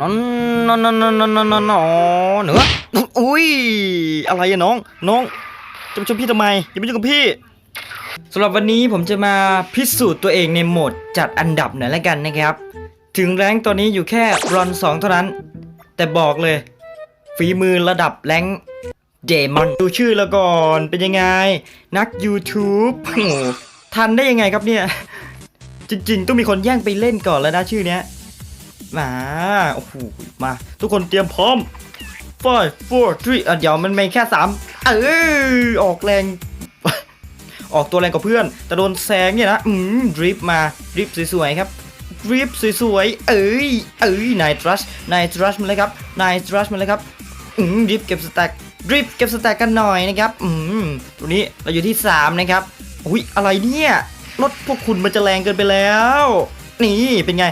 นอนนอนนอนนอนนอนนออนเหนืออุ้ย อะไรอะน้อง น้อง จะมาชมพี่ทำไม อย่ามาชมกับพี่สำหรับวันนี้ผมจะมาพิสูจน์ตัวเองในโหมดจัดอันดับหน่อยละกันนะครับ ถึงแรงตอนนี้อยู่แค่รอนสองเท่านั้น แต่บอกเลย ฝีมือระดับแรงเดมอนดูชื่อแล้วก่อนเป็นยังไง นัก YouTube ทันได้ยังไงครับเนี่ย จริงๆ ต้องมีคนแย่งไปเล่นก่อนแล้วนะชื่อเนี้ย มาโอ้โหมา ทุกคนเตรียมพร้อม five four three อะเดี๋ยวมันไม่แค่สามเออออกแรง ออกตัวแรงกว่าเพื่อน แต่โดนแซงเนี่ยนะ อืมดริฟมาดริฟสวยๆครับดริฟสวยๆ เอ้ย เอ้ยนายทรัชนายทรัชมาเลยครับนายทรัชมาเลยครับ อืมดริฟเก็บสแต็กดริฟเก็บสแต็กกันหน่อยนะครับ อืมตัวนี้เราอยู่ที่ 3 นะครับ อุ้ยอะไรเนี่ย รถพวกคุณมันจะแรงเกินไปแล้ว นี่เป็นไง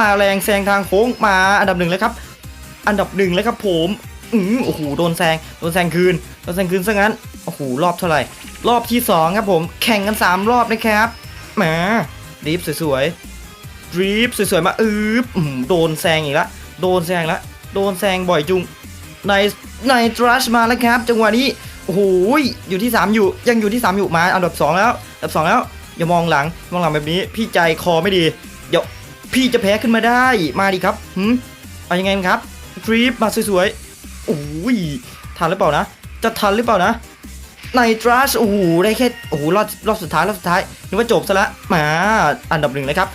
มาแรงแซงทางโค้งมาอันดับหนึ่งแล้วครับ อันดับหนึ่งแล้วครับผมอืมโอ้โหโดนแซงโดนแซงคืนโดนแซงคืนซะงั้นโอ้โหรอบเท่าไหร่ รอบที่สองครับผม แข่งกัน 3 รอบนะครับมาดริฟสวยๆดริฟสวยๆมาอืบอืมโดนแซงอีกแล้วโดนแซงแล้วโดนแซงบ่อยจุงในในทรัชมาแล้วครับ จังหวะนี้โอ้โหอยู่ที่ 3 อยู่ยังอยู่ที่ 3 อยู่มาอันดับ 2 แล้วอันดับ 2 แล้วอย่ามองหลังมองหลังแบบนี้พี่ใจคอไม่ดีเดี๋ยว พี่จะแพ้ขึ้นมาได้ มาดิครับหืมเอายังไงครับทริปมาสวยๆโอ้ยทันหรือเปล่านะ จะทันหรือเปล่านะในทรัชโอ้โหได้แค่โอ้โหรอบรอบสุดท้ายรอบสุดท้ายนึกว่าจบซะละมาอันดับหนึ่งเลยครับ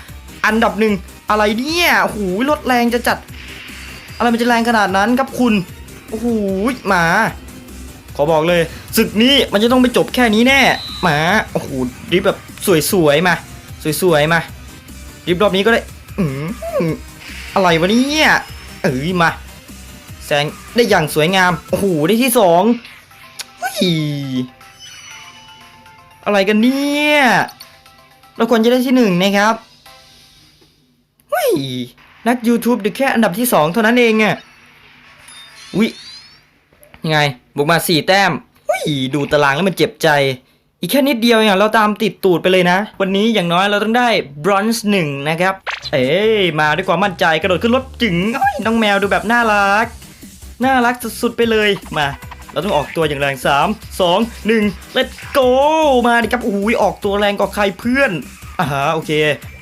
อันดับหนึ่งอะไรเนี่ยโอ้โหรถแรงจะจัด อะไรมันจะแรงขนาดนั้นครับคุณโอ้โหมา ขอบอกเลยศึกนี้มันจะต้องไปจบแค่นี้แน่มาโอ้โหดริฟแบบสวยๆมา สวยๆมาดริฟรอบนี้ก็ได้ อะไรวะเนี่ยเอ้ยมาแซงได้อย่างสวยงาม โอ้โห ได้ที่สองเฮ้ยอะไรกันเนี่ย เราควรจะได้ที่หนึ่งนะครับเฮ้ยนัก YouTube ดึกแค่อันดับที่สองเท่านั้นเองอะวิยังไงบวกมาสี่แต้มเฮ้ยดูตารางแล้วมันเจ็บใจ อีกแค่นิดเดียวอย่างเราตามติดตูดไปเลยนะ วันนี้อย่างน้อยเราต้องได้บรอนซ์หนึ่งนะครับ เอ้ยมาด้วยความมั่นใจกระโดดขึ้นรถจึงน้องแมวดูแบบน่ารัก น่ารักสุดๆไปเลยมาเราต้องออกตัวอย่างแรง 3 2 1 let's go มาดิครับโอ้ยออกตัวแรงกว่าใครเพื่อนอ่าฮะโอเค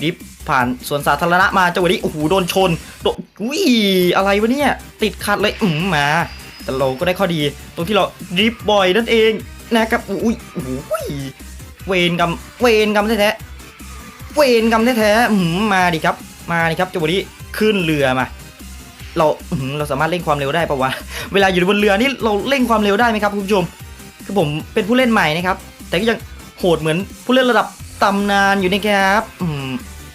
ดิฟผ่านสวนสาธารณะมาจังหวะนี้โอ้โหโดนชนโดนอุ้ยอะไรวะเนี่ย ติดขัดเลยอืมมาแต่เราก็ได้ข้อดีตรงที่เราดริฟบ่อยนั่นเองนะครับอุ้ยโอ้โหเวรกรรมเวรกรรมแท้ๆ เวรกรรมแท้ๆมาดิครับ มาดิครับจังหวะนี้ขึ้นเรือมา เราเราสามารถเร่งความเร็วได้ปะวะ เวลาอยู่บนเรือนี่เราเร่งความเร็วได้ไหมครับคุณผู้ชม คือผมเป็นผู้เล่นใหม่นะครับ แต่ก็ยังโหดเหมือนผู้เล่นระดับตำนานอยู่นะครับอืม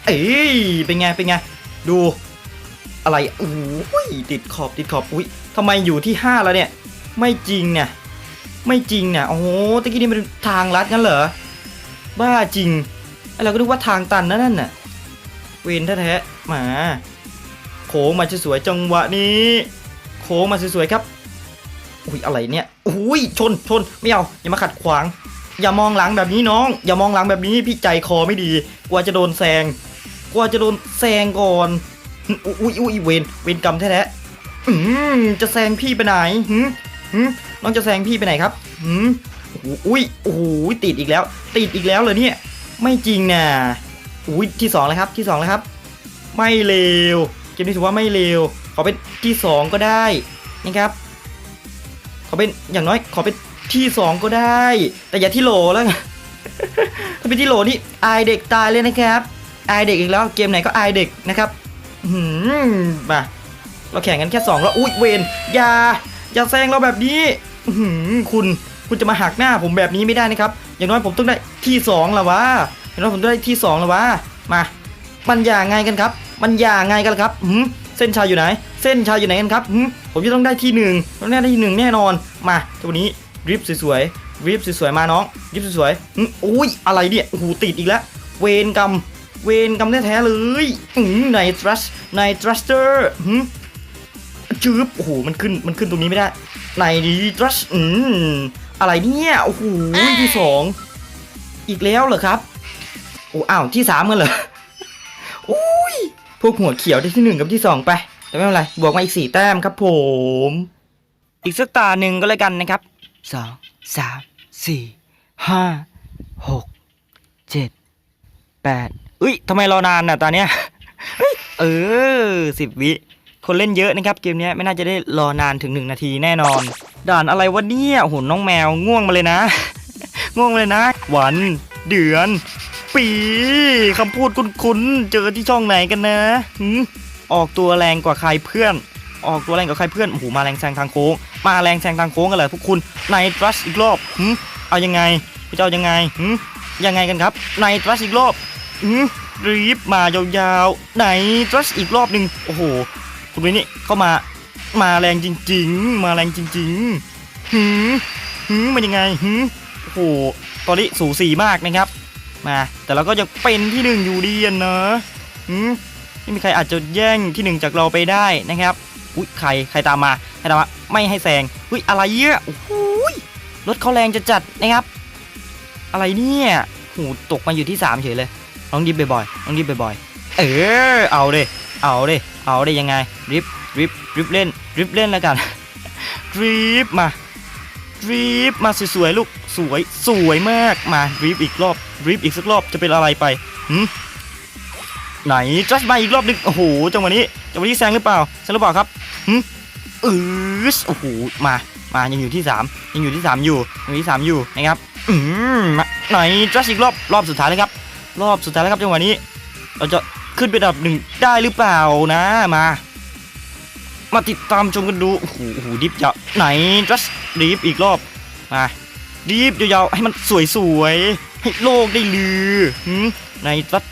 เอ้ยเป็นไง เป็นไง ดูอะไรอุ้ยติดขอบติดขอบอุ้ยทำไมอยู่ที่ 5 แล้วเนี่ย ไม่จริงเนี่ย ไม่จริงเนี่ย โอ้โหตะกี้นี่เป็นทางลัดกันเหรอ บ้าจริง เราก็นึกว่าทางตันนะนั่นน่ะเวนแท้ๆหมา โค้งมาสวยๆจังหวะนี้ โค้งมาสวยๆครับอุ้ยอะไรเนี่ยอุ้ยชนชนไม่เอาอย่ามาขัดขวาง อย่ามองหลังแบบนี้น้อง อย่ามองหลังแบบนี้พี่ใจคอไม่ดี กลัวจะโดนแซงกลัวจะโดนแซงก่อนอุ้ยอุ้ยเวนเวนกรรมแท้ๆอืมจะแซงพี่ไปไหนหืมหืมน้องจะแซงพี่ไปไหนครับหืมอุ้ยโอ้โหติดอีกแล้ว ติดอีกแล้วเลยเนี่ย ไม่จริงนะอุ้ยที่สองแล้วครับที่สองแล้วครับ ไม่เลวเกมนี้ถือว่าไม่เลวขอเป็นที่สองก็ได้นะครับ ขอเป็นอย่างน้อยขอเป็นที่สองก็ได้ แต่อย่าที่โหลแล้วถ้าเป็นที่โหลนี่อายเด็กตายเลยนะครับอายเด็กอีกแล้วเกมไหนก็อายเด็กนะครับหืมมาเราแข่งกันแค่สองแล้วอุ้ยเวนอย่าอย่าแซงเราแบบนี้หืมคุณ คุณจะมาหักหน้าผมแบบนี้ไม่ได้นะครับ อย่างน้อยผมต้องได้ที่สองล้วะอย่างน้อยผมต้องได้ที่สองล้วะมา มันอย่างไงกันครับ มันอย่างไงกันครับหืมเส้นชัยอยู่ไหน เส้นชัยอยู่ไหนกันครับหืมผมจะต้องได้ที่หนึ่งต้องได้ที่หนึ่งแน่นอน มาตัวนี้ริฟสวยๆริฟสวยๆมาน้องริฟสวยๆหืมอุ้ยอะไรเนี่ยโอ้โหติดอีกแล้ว เวนกรรมเวนกรรมแท้ๆเลยอืมในทรัสในทรัสเตอร์หืมจืบโอ้โหมันขึ้นมันขึ้นตรงนี้ไม่ได้ในดีทรัสอืม อะไรเนี่ย โอ้โหที่สองอีกแล้วเหรอครับ โอ้อ้าวที่สามกันเหรออุ้ยพวกหัวเขียวได้ที่หนึ่งกับที่สองไปไปแต่ไม่เป็นไรบวกมาอีกสี่แต้มครับผม อีกสักตาหนึ่งก็แล้วกันนะครับสองสามสี่ห้าหกเจ็ดแปดอุ้ยทำไมรอนานน่ะตอนเนี้ยเฮ้ยเออสิบวิคนเล่นเยอะนะครับ เกมเนี้ยไม่น่าจะได้รอนานถึงหนึ่งนาทีแน่นอน ด่านอะไรวะเนี่ยโหน้องแมวง่วงมาเลยนะ ง่วงเลยนะ วันเดือน ปีคำพูดคุ้นๆเจอที่ช่องไหนกันนะออกตัวแรงกว่าใครเพื่อน ออกตัวแรงกว่าใครเพื่อนโอ้โหมาแรงแซงทางโค้ง มาแรงแซงทางโค้งกันเลยพวกคุณในทรัสอีกรอบหืเอายังไงจะเอายังไงหืยังไงกันครับในทรัสอีกรอบหืรีบมายาวๆในทรัสอีกรอบหนึ่งโอ้โหคุณวินนี่เข้ามา มาแรงจริง ๆ มาแรงจริงๆหืมหืมมันยังไงหืมโอ้โหตอนนี้สูสีมากนะครับ มา แต่เราก็ยังเป็นที่หนึ่งอยู่ดีเนอะหืมไม่มีใครอาจจะแย่งที่หนึ่งจากเราไปได้นะครับอุ้ยใครใครตามมาใครตามมาไม่ให้แซงอุ้ยอะไรเยอะโอ้โหยรถเขาแรงจะจัดนะครับ อะไรเนี่ยโหตกมาอยู่ที่สามเฉยเลยลองดิบบ่อยๆลองดิบบ่อยๆเออเอาเลย เอาเลยเอาเลยยังไงริบริบริบเล่นริบเล่นแล้วกันริบมารีบมาสวยๆลูกสวยสวยมากมารีบอีกรอบรีบอีกสักรอบจะเป็นอะไรไปหืมไหนจัสมาอีกรอบนึงโอ้โหจังหวะนี้จังหวะนี้แซงหรือเปล่าแซงหรือเปล่าครับหืมออโอ้โหมามายังอยู่ที่สามยังอยู่ที่สามอยู่ยังอยู่ที่สามอยู่นะครับอืมไหนจัสอีกรอบรอบสุดท้ายเลยครับ รอบสุดท้ายแล้วครับจังหวะนี้เราจะ ขึ้นเป็นอันดับหนึ่งได้หรือเปล่านะมา มาติดตามชมกันดู โอ้โหโอ้โหดิฟยาวไหนจัสดิฟอีกรอบมาดิฟยาวๆให้มันสวยๆให้โลกได้ลือหืมในจัส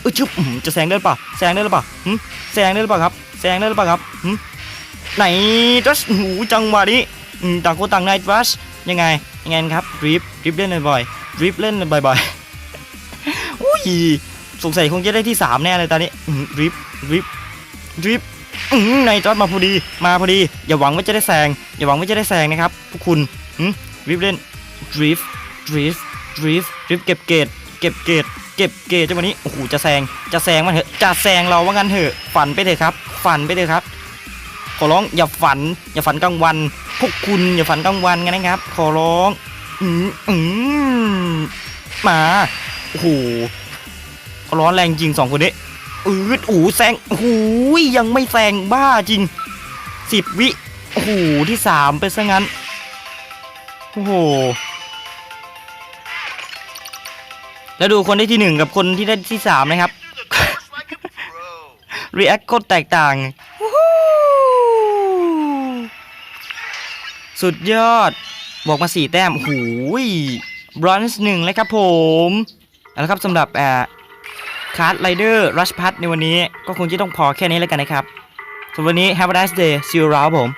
เออชึบจะแซงได้หรือเปล่าแซงได้หรือเปล่าแซงได้หรือเปล่าครับแซงได้หรือเปล่าครับหืมไหนจัสโอ้โหจังหวะนี้ต่างคนต่างในจัสยังไงยังไงครับดริฟดริฟเล่นบ่อยดริฟเล่นบ่อยๆอุ้ย สงสัยคงจะได้ที่สามแน่เลยตอนนี้ดริฟดริฟดริฟในจอดมาพอดีมาพอดี อย่าหวังว่าจะได้แซงอย่าหวังว่าจะได้แซงนะครับพวกคุณรีบเล่นดริฟดริฟดริฟดริฟเก็บเกรดเก็บเกรดเก็บเกรดจังหวะนี้โอ้โหจะแซงจะแซงมันเถอะจะแซงเราว่างั้นเถอะฝันไปเถอะครับฝันไปเถอะครับขอร้องอย่าฝัน อย่าฝันกลางวัน พวกคุณอย่าฝันกลางวันกันนะครับ ขอร้อง อืมอืมมาโอ้โห ร้อนแรงจริงสองคนนี้อืดอูแซงโอ้โหยังไม่แซงบ้าจริงสิบวิโอ้โหที่สามไปซะงั้น โอ้โห แล้วดูคนได้ที่หนึ่งกับคนที่ได้ที่สามนะครับ รีแอคโคตรแตกต่าง สุดยอด บอกมาสี่แต้มโอ้โหบรอนซ์หนึ่งเลยครับผมเอาละครับสำหรับแอ คาร์ดไรเดอร์รัชพัทในวันนี้ก็คงจะต้องพอแค่นี้แล้วกันนะครับสำหรับวันนี้ Have a nice day see you around ผม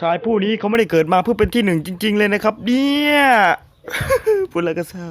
ชายผู้นี้เขาไม่ได้เกิดมาเพื่อเป็นที่หนึ่งจริง ๆ เลยนะครับ เนี่ยพูดแล้วก็เศร้า